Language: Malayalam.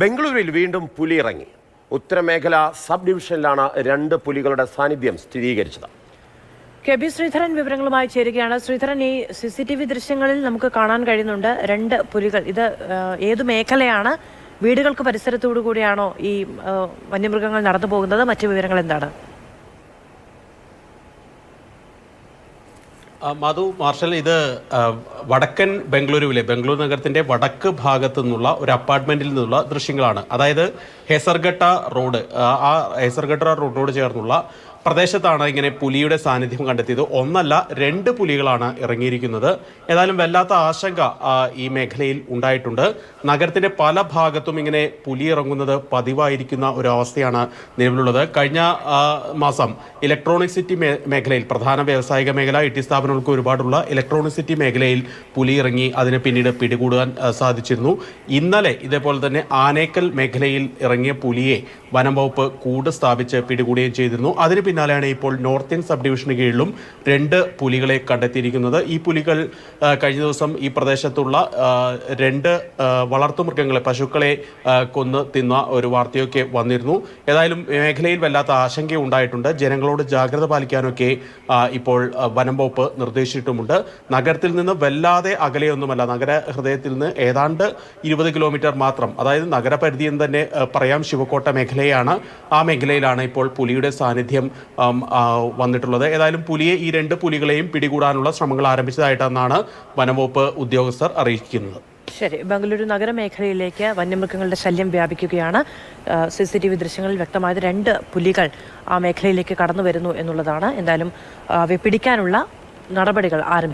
ബംഗളൂരുവിൽ വീണ്ടും പുലി ഇറങ്ങി ഉത്തരമേഖല സബ് ഡിവിഷനിലാണ് രണ്ട് പുലികളുടെ സാന്നിധ്യം സ്ഥിരീകരിച്ചത്. കെ ബി ശ്രീധരൻ വിവരങ്ങളുമായി ചേരുകയാണ്. ശ്രീധരൻ ഈ സി സി ടി വി ദൃശ്യങ്ങളിൽ നമുക്ക് കാണാൻ കഴിയുന്നുണ്ട് രണ്ട് പുലികൾ. ഇത് ഏത് മേഖലയാണ്? വീടുകൾക്ക് പരിസരത്തോടു കൂടിയാണോ ഈ വന്യമൃഗങ്ങൾ നടന്നു പോകുന്നത്? മറ്റു വിവരങ്ങൾ എന്താണ്? മധു മാർഷൽ ഇത് വടക്കൻ ബംഗളൂരുവിലെ ബംഗളൂരു നഗരത്തിന്റെ വടക്ക് ഭാഗത്തു നിന്നുള്ള ഒരു അപ്പാർട്ട്മെന്റിൽ നിന്നുള്ള ദൃശ്യങ്ങളാണ്. അതായത് ഹെസർഗട്ട റോഡ് ആ, ഹെസർഗട്ട റോഡിനോട് ചേർന്നുള്ള പ്രദേശത്താണ് ഇങ്ങനെ പുലിയുടെ സാന്നിധ്യം കണ്ടെത്തിയത്. ഒന്നല്ല രണ്ട് പുലികളാണ് ഇറങ്ങിയിരിക്കുന്നത്. ഏതായാലും വല്ലാത്ത ആശങ്ക ഈ മേഖലയിൽ ഉണ്ടായിട്ടുണ്ട്. നഗരത്തിന്റെ പല ഭാഗത്തും ഇങ്ങനെ പുലി ഇറങ്ങുന്നത് പതിവായിരിക്കുന്ന ഒരു അവസ്ഥയാണ് നിലവിലുള്ളത്. കഴിഞ്ഞ മാസം ഇലക്ട്രോണിക് സിറ്റി മേഖലയിൽ പ്രധാന വ്യാവസായിക മേഖല ഐ ടി സ്ഥാപനങ്ങൾക്ക് ഒരുപാടുള്ള ഇലക്ട്രോണിക് സിറ്റി മേഖലയിൽ പുലി ഇറങ്ങി അതിനെ പിന്നീട് പിടികൂടാൻ സാധിച്ചിരുന്നു. ഇന്നലെ ഇതേപോലെ തന്നെ ആനേക്കൽ മേഖലയിൽ ഇറങ്ങിയ പുലിയെ വനം വകുപ്പ് കൂട് സ്ഥാപിച്ച് പിടികൂടുകയും ചെയ്തിരുന്നു. അതിന് പിന്നാലെയാണ് ഇപ്പോൾ നോർത്ത് ഇന്ത്യൻ സബ് ഡിവിഷന് കീഴിലും രണ്ട് പുലികളെ കണ്ടെത്തിയിരിക്കുന്നത്. ഈ പുലികൾ കഴിഞ്ഞ ദിവസം ഈ പ്രദേശത്തുള്ള രണ്ട് വളർത്തുമൃഗങ്ങളെ പശുക്കളെ കൊന്ന് തിന്ന ഒരു വാർത്തയൊക്കെ വന്നിരുന്നു. ഏതായാലും മേഖലയിൽ വല്ലാത്ത ആശങ്ക ഉണ്ടായിട്ടുണ്ട്. ജനങ്ങളോട് ജാഗ്രത പാലിക്കാനൊക്കെ ഇപ്പോൾ വനം വകുപ്പ് നിർദ്ദേശിച്ചിട്ടുമുണ്ട്. നഗരത്തിൽ നിന്ന് വല്ലാതെ അകലെയൊന്നുമല്ല. നഗര ഹൃദയത്തിൽ നിന്ന് ഏതാണ്ട് ഇരുപത് കിലോമീറ്റർ മാത്രം അതായത് നഗരപരിധി എന്ന് തന്നെ പറയാം ശിവക്കോട്ട മേഖലയാണ്. ആ മേഖലയിലാണ് ഇപ്പോൾ പുലിയുടെ സാന്നിധ്യം വന്നിട്ടുള്ളത്. ഏതായാലും പുലിയെ ഈ രണ്ട് പുലികളെയും പിടികൂടാനുള്ള ശ്രമങ്ങൾ ആരംഭിച്ചതായിട്ടാണ് വനംവകുപ്പ് ഉദ്യോഗസ്ഥർ അറിയിക്കുന്നത്. ശരി. ബംഗളൂരു നഗരമേഖലയിലേക്ക് വന്യമൃഗങ്ങളുടെ ശല്യം വ്യാപിക്കുകയാണ്. സി സി ടി വി ദൃശ്യങ്ങളിൽ വ്യക്തമായത് രണ്ട് പുലികൾ ആ മേഖലയിലേക്ക് കടന്നു വരുന്നു എന്നുള്ളതാണ്. എന്തായാലും അവയെ പിടിക്കാനുള്ള നടപടികൾ ആരംഭിച്ചു.